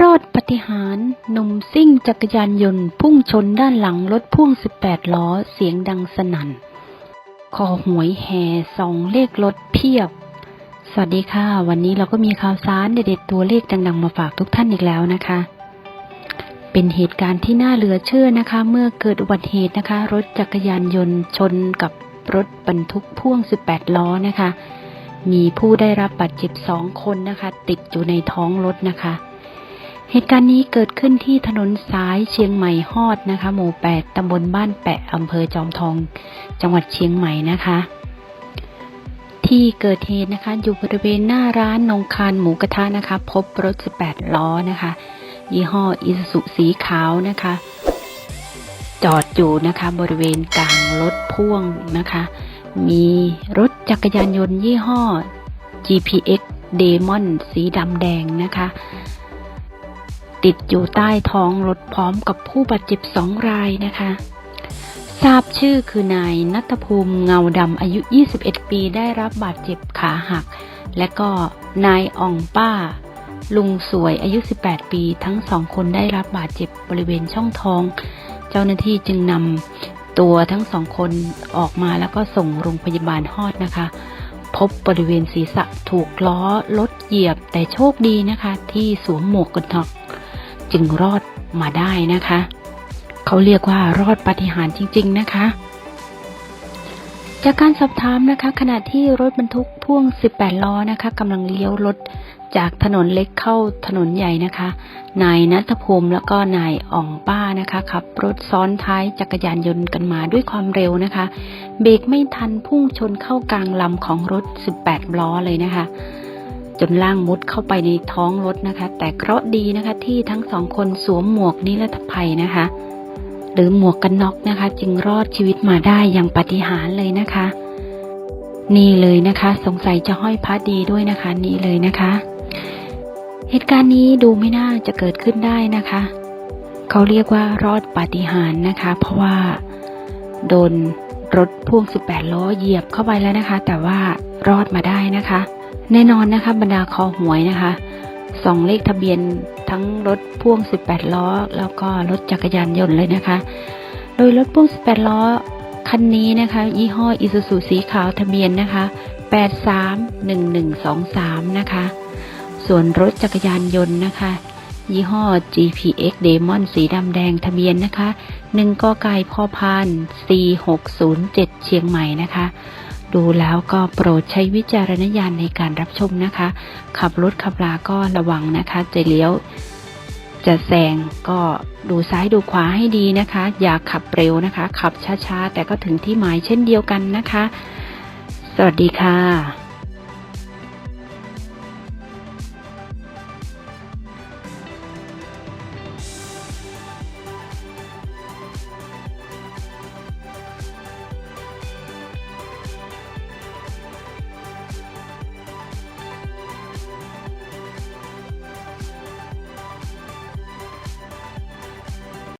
รอดปฏิหารหนุ่มซิ่งจักรยานยนต์พุ่งชนด้านหลังรถพ่วง 18 ล้อเสียงดังสนั่น คอหวยแห่สองเลขรถเพียบ สวัสดีค่ะ วันนี้เราก็มีข่าวสารเด็ดๆตัวเลขดังๆมาฝากทุกท่านอีกแล้วนะคะ เป็นเหตุการณ์ที่น่าเหลือเชื่อนะคะ เมื่อเกิดอุบัติเหตุนะคะ รถจักรยานยนต์ชนกับรถบรรทุกพ่วง 18 ล้อนะคะ มีผู้ได้รับบาดเจ็บสองคนนะคะ ติดอยู่ในท้องรถนะคะ เหตุการณ์นี้เกิดขึ้นที่ถนนสายเชียงใหม่ฮอดนะคะ หมู่ 8 ตำบลบ้านแปะอำเภอจอมทอง จังหวัดเชียงใหม่นะคะ ที่เกิดเหตุนะคะ อยู่บริเวณหน้าร้านนงคารหมูกระทะนะคะ พบรถ 18 ล้อนะคะ ยี่ห้ออิซูซุสีขาวนะคะ จอดอยู่นะคะบริเวณกลางรถพ่วงนะคะ มีรถจักรยานยนต์ยี่ห้อ GPX Demon สีดำแดงนะคะ ติดอยู่ใต้ท้องรถพร้อมกับผู้บาดเจ็บสองรายนะคะ ทราบชื่อคือนายนัทภูมิเงาดำอายุ 21 ปีได้รับบาดเจ็บขาหัก และก็นายอ่องป้า ลุงสวยอายุ 18 ปี ทั้งสองคนได้รับบาดเจ็บบริเวณช่องท้อง เจ้าหน้าที่จึงนำตัวทั้งสองคนออกมาแล้วก็ส่งโรงพยาบาลฮอดนะคะพบบริเวณศีรษะถูกล้อรถเหยียบแต่โชคดีนะคะ ที่สวมหมวกกันน็อก จึงรอดมาได้นะคะ เขาเรียกว่ารอดปาฏิหาริย์จริง ๆ นะคะ จากการสอบถามนะคะ ขณะที่รถบรรทุกพ่วง 18 ล้อนะคะกำลังเลี้ยวรถจากถนนเล็กเข้าถนนใหญ่นะคะ นายนัทภูมิแล้วก็นายอ่องป้านะคะขับรถซ้อนท้ายจักรยานยนต์กันมาด้วยความเร็วนะคะ เบรกไม่ทันพุ่งชนเข้ากลางลำของรถ 18 ล้อเลยนะคะ จนล่างมุดเข้าไปในท้องรถนะคะ แต่เคราะห์ดีนะคะ ที่ทั้งสองคนสวมหมวกนิรภัยนะคะ หรือหมวกกันน็อกนะคะ จึงรอดชีวิตมาได้อย่างปาฏิหาริย์เลยนะคะ นี่เลยนะคะ สงสัยจะห้อยพระดีด้วยนะคะ นี่เลยนะคะ เหตุการณ์นี้ดูไม่น่าจะเกิดขึ้นได้นะคะ เขาเรียกว่ารอดปาฏิหาริย์นะคะ เพราะว่าโดนรถพ่วง 18 ล้อเหยียบเข้าไปแล้วนะคะ แต่ว่ารอดมาได้นะคะ แน่นอนนะคะ บรรดาคอหวยนะคะสองเลขทะเบียนทั้งรถพ่วง 18 ล้อ แล้วก็รถจักรยานยนต์เลยนะคะ โดยรถพ่วง 18 ล้อ คันนี้นะคะ ยี่ห้ออิซูซุสีขาวทะเบียนนะคะ 831123 นะคะ ส่วนรถจักรยานยนต์นะคะ ยี่ห้อ GPX Demon สีดำแดงทะเบียนนะคะ 1กไก่พอพาน4607 เชียงใหม่นะคะ ดูแล้วก็โปรดใช้วิจารณญาณในการรับชมนะคะ ขับรถขับลาก็ระวังนะคะจะเลี้ยว จะแซงก็ดูซ้ายดูขวาให้ดีนะคะ อย่าขับเร็วนะคะ ขับช้าๆ แต่ก็ถึงที่หมายเช่นเดียวกันนะคะ สวัสดีค่ะ